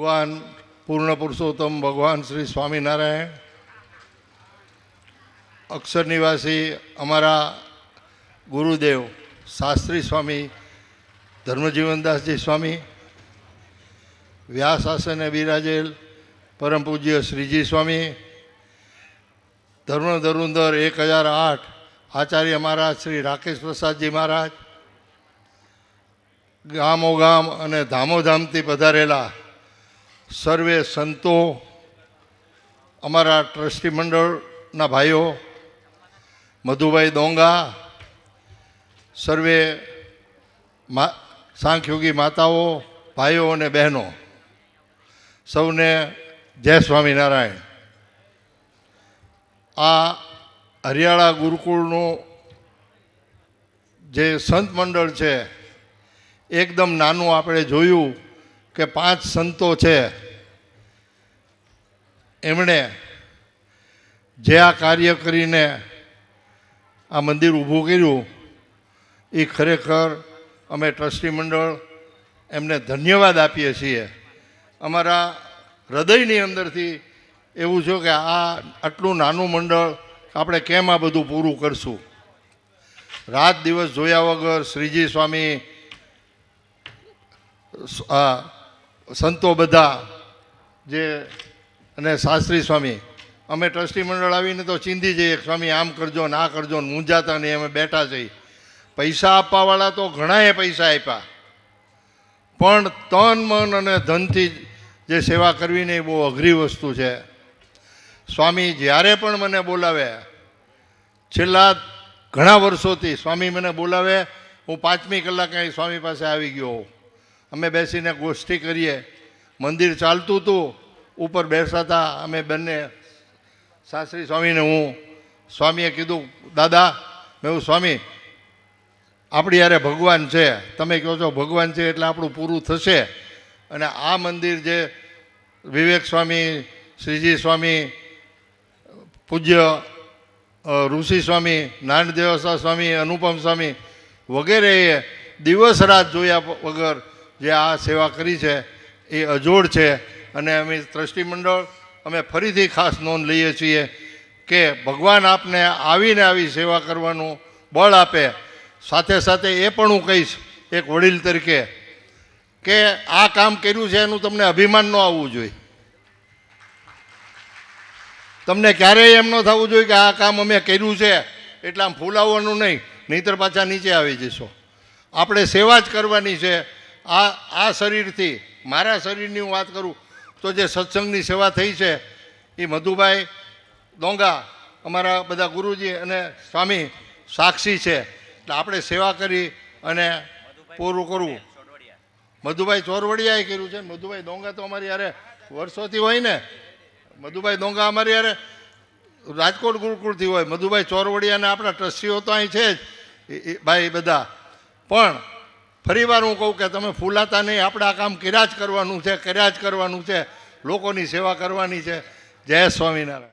ભગવાન પૂર્ણ પુરુષોત્તમ ભગવાન શ્રી સ્વામિનારાયણ. અક્ષર નિવાસી અમારા ગુરુદેવ શાસ્ત્રી સ્વામી, ધર્મજીવનદાસજી સ્વામી, વ્યાસ આસને બિરાજેલ પરમ પૂજ્ય શ્રીજી સ્વામી, ધર્મ ધરુંદર એક હજાર આઠ આચાર્ય મહારાજ શ્રી રાકેશ પ્રસાદજી મહારાજ ગામો ગામ અને ધામોધામથી પધારેલા સર્વે સંતો, અમારા ટ્રસ્ટી મંડળના ભાઈઓ, મધુભાઈ દોંગા સર્વે મા, સાંખ્યોગી માતાઓ, ભાઈઓ અને બહેનો, સૌને જય સ્વામિનારાયણ. આ હરિયાળા ગુરુકુળનું જે સંત મંડળ છે, એકદમ નાનું આપણે જોયું કે પાંચ સંતો છે, એમણે જે આ કાર્ય કરીને આ મંદિર ઊભું કર્યું, એ ખરેખર અમે ટ્રસ્ટી મંડળ એમને ધન્યવાદ આપીએ છીએ. અમારા હૃદયની અંદરથી એવું છે કે આ આટલું નાનું મંડળ આપણે કેમ આ બધું પૂરું કરશું? રાત દિવસ જોયા વગર શ્રીજી સ્વામી આ સંતો બધા જે, અને શાસ્ત્રી સ્વામી, અમે ટ્રસ્ટી મંડળ આવીને તો ચીંધી જઈએ સ્વામી, આમ કરજો ને કરજો ને મૂંઝાતા નહીં, અમે બેઠા જઈએ પૈસા આપવાવાળા તો ઘણાએ પૈસા આપ્યા. પણ તન, મન અને ધનથી જે સેવા કરવીને એ બહુ અઘરી વસ્તુ છે. સ્વામી જ્યારે પણ મને બોલાવે, છેલ્લા ઘણા વર્ષોથી સ્વામી મને બોલાવે, હું પાંચમી કલાકે સ્વામી પાસે આવી ગયો હોઉં. અમે બેસીને ગોષ્ઠી કરીએ. મંદિર ચાલતું હતું. ઉપર બેસાતા અમે બંને શાસ્ત્રી સ્વામીને હું, સ્વામીએ કીધું, દાદા, મેં હું સ્વામી, આપણી યારે ભગવાન છે. તમે કહો છો ભગવાન છે એટલે આપણું પૂરું થશે. અને આ મંદિર જે વિવેક સ્વામી, શ્રીજી સ્વામી, પૂજ્ય ઋષિ સ્વામી, નારાયણ સ્વામી, અનુપમ સ્વામી વગેરેએ દિવસ રાત જોયા વગર જે આ સેવા કરી છે, એ અજોડ છે. અને અમે મંડળ અમે ફરીથી ખાસ નોંધ લઈએ છીએ કે ભગવાન આપને આવીને આવી સેવા કરવાનું બળ આપે. સાથે સાથે એ પણ હું કહીશ, એક વડીલ તરીકે, કે આ કામ કર્યું છે એનું તમને અભિમાન ન આવવું જોઈએ. તમને ક્યારેય એમ ન થવું જોઈએ કે આ કામ અમે કર્યું છે, એટલે આમ ફૂલાવવાનું નહીં, નહીંતર પાછા નીચે આવી જશો. આપણે સેવા જ કરવાની છે આ આ શરીરથી, મારા શરીરની હું વાત કરું, તો જે સત્સંગની સેવા થઈ છે, એ મધુભાઈ ડોંગા, અમારા બધા ગુરુજી અને સ્વામી સાક્ષી છે. એટલે આપણે સેવા કરી અને પૂરું કરવું મધુભાઈ ચોરવડિયાએ કર્યું છે. મધુભાઈ ડોંગા તો અમારી યારે વર્ષોથી હોય ને. મધુભાઈ ડોંગા અમારી યારે રાજકોટ ગુરુકુળથી હોય. મધુભાઈ ચોરવડિયાને આપણા ટ્રસ્ટીઓ તો અહીં છે જ. એ- ભાઈ બધા. પણ ફરીવાર હું કહું કે તમે ફૂલાતા નહીં, આપણે આ કામ કર્યા જ કરવાનું છે, કર્યા જ કરવાનું છે. લોકોની સેવા કરવાની છે. જય સ્વામિનારાયણ.